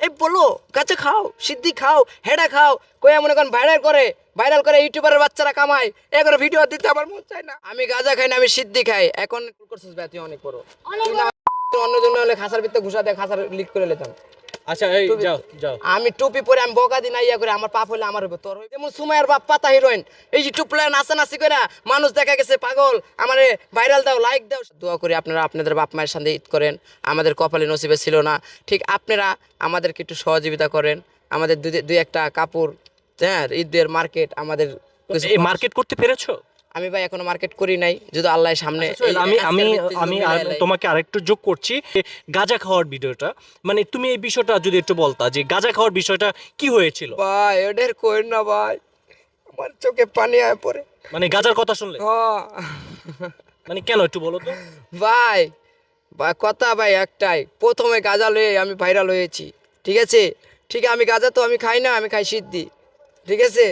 এই বলো কাছে খাও সিদ্ধি খাও হেডা খাও কয়ে মনে করেন ভাইরাল করে ভাইরাল করে ইউটিউবারের বাচ্চারা কামায় এখন ভিডিও দিতে আমার মন চাই না। আমি গাঁজা খাই না আমি সিদ্ধি খাই এখন করছিস অনেক বড়। তুই না অন্য জন্য হলে খাসার ভিতরে ঘুষা দেয় খাসার লিক করে নিতাম আচ্ছা এই যাও যাও। আমি টুপি পরে আমি বকা দিন ইয়া করে আমার পাপ হলে আমার হবে তোর যেমন সুমাইয়ের বাপ পাতা হিরোইন এই যে টুপলা নাচা নাচি করে মানুষ দেখা গেছে পাগল আমারে ভাইরাল দাও লাইক দাও। দোয়া করি আপনারা আপনাদের বাপ মায়ের সাথে ঈদ করেন আমাদের কপালে নসিবে ছিল না। ঠিক আপনারা আমাদেরকে একটু সহযোগিতা করেন আমাদের দুই দুই একটা কাপড় হ্যাঁ ঈদের মার্কেট আমাদের এই মার্কেট করতে পেরেছ? আমি ভাই এখনও মার্কেট করি নাই যদি আল্লাহ সামনে আচ্ছা, আমি আমি আমি তোমাকে আরেকটু যোগ করছি গাঁজা খাওয়ার ভিডিওটা মানে তুমি এই বিষয়টা যদি একটু বলতা যে গাঁজা খাওয়ার বিষয়টা কি হয়েছিল? ভাই ওদের কই না ভাই আমার চোখে পানি আয় পড়ে। মানে গাঁজার কথা শুনলে? মানে কেন একটু বলো তো। ভাই ভাই কথা ভাই একটাই প্রথমে গাঁজা লয়ে আমি ভাইরাল হয়েছি ঠিক আছে? ঠিক আছে আমি গাঁজা তো আমি খাই না আমি খাই সিদ্ধি। ঠিক আছে?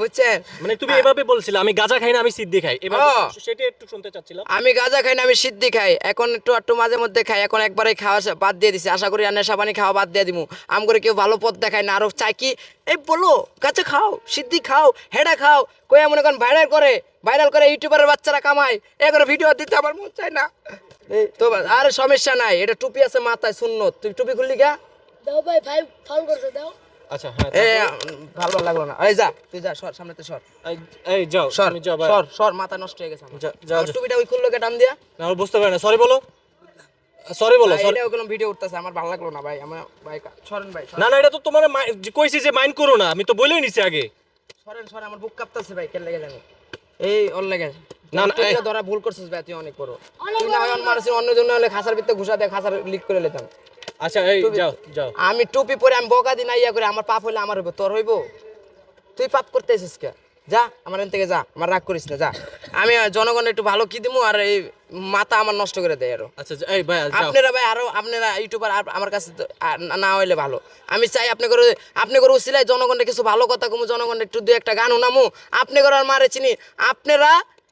বুঝছেন? মানে তুমি এভাবে বলছিলে আমি গাঁজা খাই না আমি সিদ্ধি খাই। এবার। সেটা একটু শুনতে চাচ্ছিলাম। আমি গাঁজা খাই না আমি সিদ্ধি খাই। এখন একটু একটু মাঝে মধ্যে খাই। এখন একবারে খাওয়া বাদ দিয়ে দিছি। আশা করি আর নেশা পানি খাওয়া বাদ দিয়ে দিমু। আম করে কেউ ভালো পথ দেখায় না। আরও চাই কি এই বলো গাছে খাও সিদ্ধি খাও হেডা খাও। কই মনে করেন ভাইরাল করে। ভাইরাল করে ইউটিউবারের বাচ্চারা কামায়। এ করে ভিডিও দিতে আমার মন চায় না। তো আর সমস্যা নাই। এটা টুপি আছে মাথায় শূন্য তুই টুপি খুললি গা? দাও ভাই ভাই ফোন করছে দাও। আচ্ছা হ্যাঁ এ ভালো লাগল না। এই যা তুই যা সর সামনে সর। এই- এই যাও সর যাও সর সর মাথা নষ্ট হয়ে গেছে যা- যাও, টুপিটা ওই খুললো টান দিয়া। না আমি বুঝতে পারি না সরি বলো। সরি বলো সরি এটাও ভিডিও উঠতেছে আমার ভালো লাগল না ভাই আমার ভাই সরেন ভাই না না এটা তো তোমার যে কইছি যে মাইন্ড করো না আমি তো বলেই নিছি আগে। সরেন সরেন আমার বুক কাঁপতাছে ভাই কেন লেগে জানি এই ওর লেগে। না, না এই- ধরা ভুল করছিস ভাই তুই অনেক বড়। অন্য জন্য হলে খাসার ভিতরে ঘুষা দিয়ে খাসার লিক করে নিতাম। আচ্ছা এই যাও যাও। আমি টুপি পরে আমি বকা দিন ইয়া করে আমার পাপ হইলে আমার হইব তোর হইব। তুই পাপ করতে এসেছিস কে? যা আমার এখান থেকে যা আমার রাগ করিস না যা। আমি জনগণের একটু ভালো কি দিমু আর এই মাথা আমার নষ্ট করে দেয় আরও। আচ্ছা যা- এই ভাই আপনারা ভাই আরও আপনারা ইউটিউবার আমার কাছে না- হইলে ভালো। আমি চাই আপনি করে আপনি করে উসিলাই জনগণের কিছু ভালো কথা কমু জনগণের একটু দু একটা গান উনামু আপনি করে আর মারে চিনি। আপনারা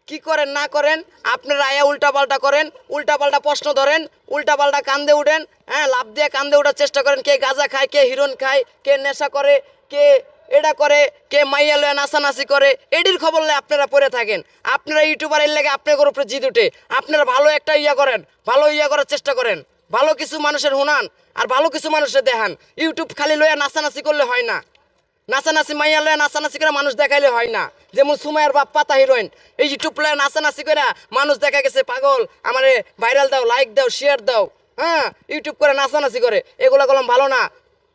কি করেন, না করেন, আপনারা আয়া উল্টা পাল্টা করেন উল্টা পাল্টা প্রশ্ন ধরেন উল্টা পাল্টা কান্দে উঠেন হ্যাঁ লাভ দিয়ে কান্দে ওঠার চেষ্টা করেন, কে গাঁজা খায়, কে হিরোন খায়, কে নেশা করে, কে এটা করে, কে মাইয়া লয়ে নাচানাচি করে, এটির খবর লয়ে আপনারা পড়ে থাকেন। আপনারা ইউটিউবার, এর লেগে আপনাদের উপরে জিদ উঠে। আপনারা ভালো একটা ইয়া করেন, ভালো ইয়া করার চেষ্টা করেন। ভালো কিছু মানুষের হুনান, আর ভালো কিছু মানুষের দেখান ইউটিউব খালি লইয়া নাচানাচি করলে হয় না। নাচানাচি মাইয়া লয়ে নাচানাচি করে মানুষ দেখাইলে হয় না। যেমন সুমাইয়ের বাপ পাতা হিরোইন, এই ইউটিউব লয়ে নাচানাচি করে মানুষ দেখা গেছে পাগল, আমারে ভাইরাল দাও লাইক দাও শেয়ার দাও হ্যাঁ ইউটিউব করে নাচানাচি করে, এগুলো কলম ভালো না।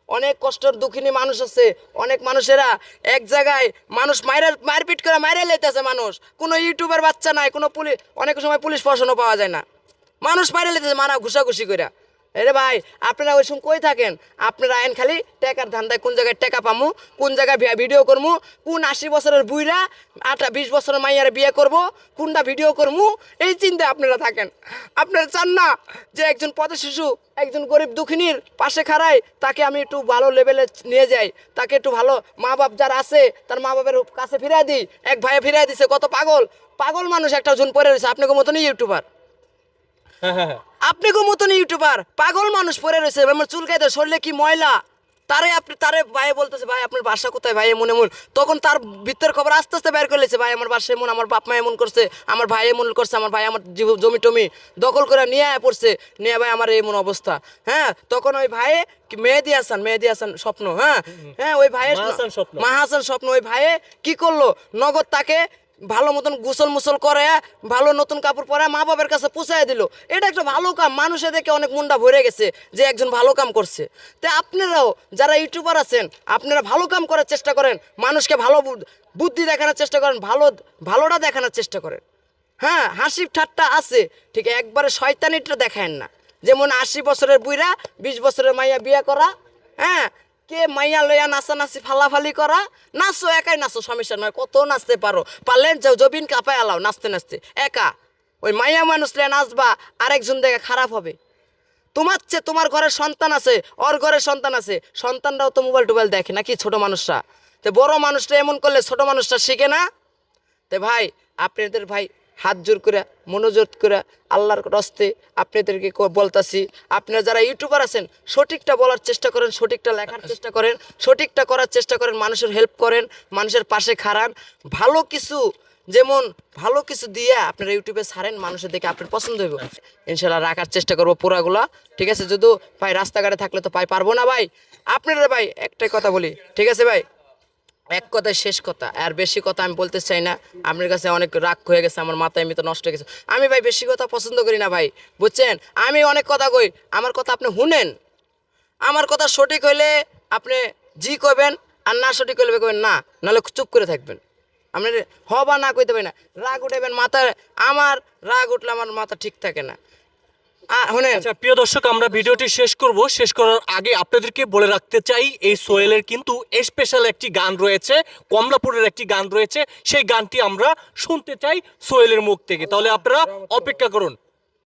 অনেক কষ্টের দুঃখিনী মানুষ আছে, অনেক মানুষেরা এক জায়গায় মানুষ মাইরা, মারপিট করে মাইরে লেতেছে মানুষ। কোনো ইউটিউবের বাচ্চা নাই, কোনো পুলিশ, অনেক সময় পুলিশ প্রশাসনও পাওয়া যায় না। মানুষ মাইরে লেতেছে মারা ঘুষাঘুষি করে এরে ভাই, আপনারা ওই সময় কই থাকেন? আপনারা আইন খালি টেকার ধান্দায় কোন জায়গায় টেকা পামু, কোন জায়গায় ভিডিও করমু, কোন আশি বছরের বুইরা আটা বিশ বছরের মাইয়ারে বিয়ে করব, কোনটা ভিডিও করমু, এই চিন্তায় আপনারা থাকেন। আপনারা চান না যে একজন পথ শিশু, একজন গরিব দুঃখিনীর পাশে খাড়াই তাকে আমি একটু ভালো লেভেলে নিয়ে যাই, তাকে একটু ভালো মা বাপ যারা আছে, তার মা বাপের কাছে ফিরিয়ে দিই, এক ভাইয়ে ফিরিয়ে দিছে, কত পাগল। পাগল মানুষ একটা জন পরে রয়েছে আপনাকে মতনই ইউটিউবার। আপনি গো মতন ইউটিউবার পাগল মানুষ পড়ে রয়েছে আমার চুল খাইতে শরীরে কি ময়লা? তারে আপনি তারে ভাই বলতেছে ভাই আপনার বাসা কোথায়? ভাই এমন এমন। তখন তার ভিতরের খবর আস্তে আস্তে বের করে লেছে ভাই আমার বাসা এমন আমার বাপ মা এমন করছে আমার ভাই এমন করছে আমার ভাই আমার জমি টমি দখল করে নিয়ে আয়া পড়ছে। নিয়ে ভাই আমার এমন অবস্থা। হ্যাঁ তখন ওই ভাইয়ে মেহেদি হাসান মেহেদি হাসান স্বপ্ন হ্যাঁ? হ্যাঁ ওই ভাইয়ের স্বপ্ন। মাহাসান স্বপ্ন ওই ভাইয়ে কি করল? নগদ তাকে ভালো মতন গোসল মুসল করে, ভালো নতুন কাপড় পরে মা বাবার কাছে পুষায় দিল। এটা একটা ভালো কাম। মানুষে দেখে অনেক মুন্ডা ভরে গেছে যে একজন ভালো কাম করছে। তো আপনারাও যারা ইউটিউবার আছেন, আপনারা ভালো কাম করার চেষ্টা করেন, মানুষকে ভালো বুদ্ধি দেখানোর চেষ্টা করেন, ভালো, ভালোটা দেখানোর চেষ্টা করেন। হ্যাঁ হাসি ঠাট্টা আছে, ঠিক একবারে শয়তানিটা দেখায়েন না। যেমন আশি বছরের বুইরা বিশ বছরের মাইয়া বিয়ে করা হ্যাঁ কে মাইয়া লইয়া নাচানাচি ফালাফালি করা? নাচো, একাই নাচো সমস্যা নয় কত নাচতে পারো? পারলে যাও, জবিন কাপায় আলাও নাচতে নাচতে। একা। ওই মাইয়া মানুষ লইয়া নাচবা, আরেকজন দেখে খারাপ হবে। তোমার চেয়ে তোমার ঘরের সন্তান আছে, ওর ঘরের সন্তান আছে। সন্তানরাও তো মোবাইল টোবাইল দেখে নাকি ছোট মানুষরা? তো বড় মানুষটা এমন করলে ছোট মানুষটা শিখে না? তো ভাই, আপনাদের ভাই হাত জোর করে, মনোযোগ করে আল্লাহর রস্তে আপনাদেরকে বলতাছি। আপনারা যারা ইউটিউবার আছেন, সঠিকটা বলার চেষ্টা করেন, সঠিকটা লেখার চেষ্টা করেন, সঠিকটা করার চেষ্টা করেন, মানুষের হেল্প করেন, মানুষের পাশে খাড়ান। ভালো কিছু, যেমন ভালো কিছু দিয়ে আপনারা ইউটিউবে ছাড়েন, মানুষের দেখে আপনার পছন্দ হইব। ইনশাল্লাহ রাখার চেষ্টা করব পুরাগুলা। ঠিক আছে যদি ভাই রাস্তাঘাটে থাকলে তো ভাই পারব না ভাই। আপনারা ভাই একটাই কথা বলি, ঠিক আছে ভাই? এক কথায় শেষ কথা। আর বেশি কথা আমি বলতে চাই না। আপনার কাছে অনেক রাগ হয়ে গেছে, আমার মাথায় এমনি তো নষ্ট হয়ে গেছে। আমি ভাই বেশি কথা পছন্দ করি না ভাই, বুঝছেন? আমি অনেক কথা কই, আমার কথা আপনি শুনেন। আমার কথা সঠিক হইলে আপনি জি কইবেন, আর না সঠিক হইলে কইবেন না, নাহলে চুপ করে থাকবেন। আপনি হ বা না কইতে পারি না। রাগ উঠাবেন মাথায় আমার রাগ উঠলে আমার মাথা ঠিক থাকে না। আচ্ছা প্রিয় দর্শক, আমরা ভিডিওটি শেষ করব। শেষ করার আগে আপনাদেরকে বলে রাখতে চাই, এই সোহেলের কিন্তু স্পেশাল একটি গান রয়েছে, কমলাপুরের একটি গান রয়েছে। সেই গানটি আমরা শুনতে চাই সোয়েলের মুখ থেকে। তাহলে আপনারা অপেক্ষা করুন।